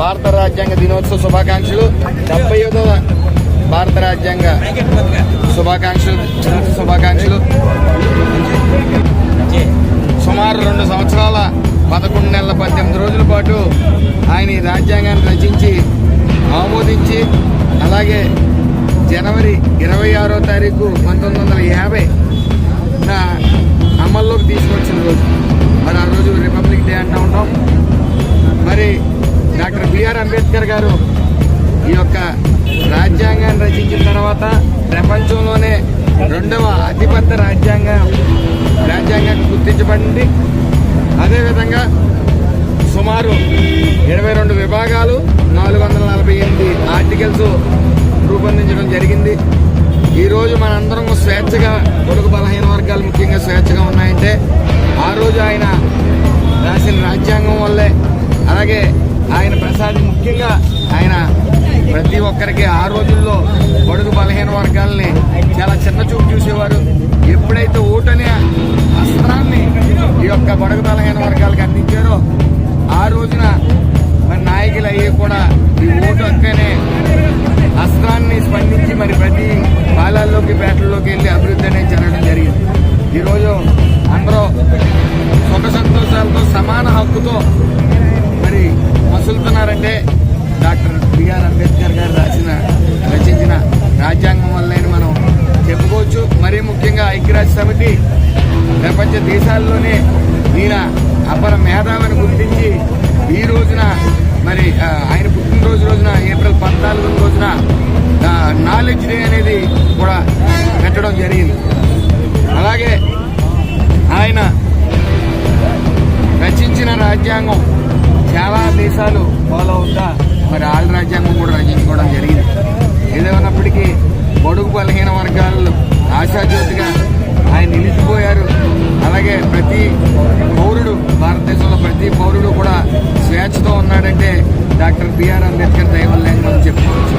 భారత రాజ్యాంగ దినోత్సవ శుభాకాంక్షలు. డెబ్బై ఐదవ భారత రాజ్యాంగ శుభాకాంక్షలు దినోత్సవ శుభాకాంక్షలు. సుమారు రెండు సంవత్సరాల పదకొండు నెలల పద్దెనిమిది రోజుల పాటు ఆయన ఈ రాజ్యాంగాన్ని రచించి ఆమోదించి అలాగే జనవరి ఇరవై ఆరో తారీఖు పంతొమ్మిది వందల యాభై అమల్లోకి తీసుకొచ్చిన గారు ఈ యొక్క రాజ్యాంగాన్ని రచించిన తర్వాత ప్రపంచంలోనే రెండవ అతిపెద్ద రాజ్యాంగం రాజ్యాంగం గుర్తించబడింది. అదేవిధంగా సుమారు ఇరవై రెండు విభాగాలు నాలుగు వందల నలభై ఎనిమిది ఆర్టికల్స్ రూపొందించడం జరిగింది. ఈరోజు మనందరం స్వేచ్ఛగా కొడుకు బలహీన వర్గాలు ముఖ్యంగా స్వేచ్ఛగా ఉన్నాయంటే ఆ రోజు ఆయన రాసిన రాజ్యాంగం వల్లే ఆ రోజుల్లో బడుగు బలహీన వర్గాల్ని చాలా చిన్న చూపు చూసేవారు. ఎప్పుడైతే ఓటనే అస్త్రాన్ని ఈ యొక్క బడుగు బలహీన వర్గాలకు అందించారో ఆ రోజున మరి నాయకులు అయ్యి కూడా ఈ ఓటు అక్కనే అస్త్రాన్ని స్పందించి మరి ప్రతి బాలల్లోకి పేటల్లోకి వెళ్ళి అభివృద్ధి అనేది జరగడం జరిగింది. ఈరోజు అందరూ సుఖ సంతోషాలతో సమాన హక్కుతో మరి మసులుతున్నారంటే డాక్టర్ బిఆర్ అంబేద్కర్ గారు రాసిన రాజ్యాంగం వల్లే మనం చెప్పుకోవచ్చు. మరీ ముఖ్యంగా ఐక్యరాజ్య సమితి ప్రపంచ దేశాల్లోనే ఈయన అపర మేధావిని గుర్తించి ఈ రోజున మరి ఆయన పుట్టినరోజు రోజున ఏప్రిల్ పద్నాలుగు రోజున నాలెడ్జ్ డే అనేది కూడా పెట్టడం జరిగింది. అలాగే ఆయన రచించిన రాజ్యాంగం చాలా దేశాలు ఫాలో అవుతా మరి ఆళ్ళ రాజ్యాంగం కూడా రచించుకోవడం జరిగింది. ఏదేమన్నప్పటికీ బడుగు బలహీన వర్గాలు ఆశాజ్యోతిగా ఆయన నిలిచిపోయారు. అలాగే ప్రతి పౌరుడు భారతదేశంలో ప్రతి పౌరుడు కూడా స్వేచ్ఛతో ఉన్నాడంటే డాక్టర్ బిఆర్ అంబేద్కర్ దయవల్లే అని మనం చెప్పుకోవచ్చు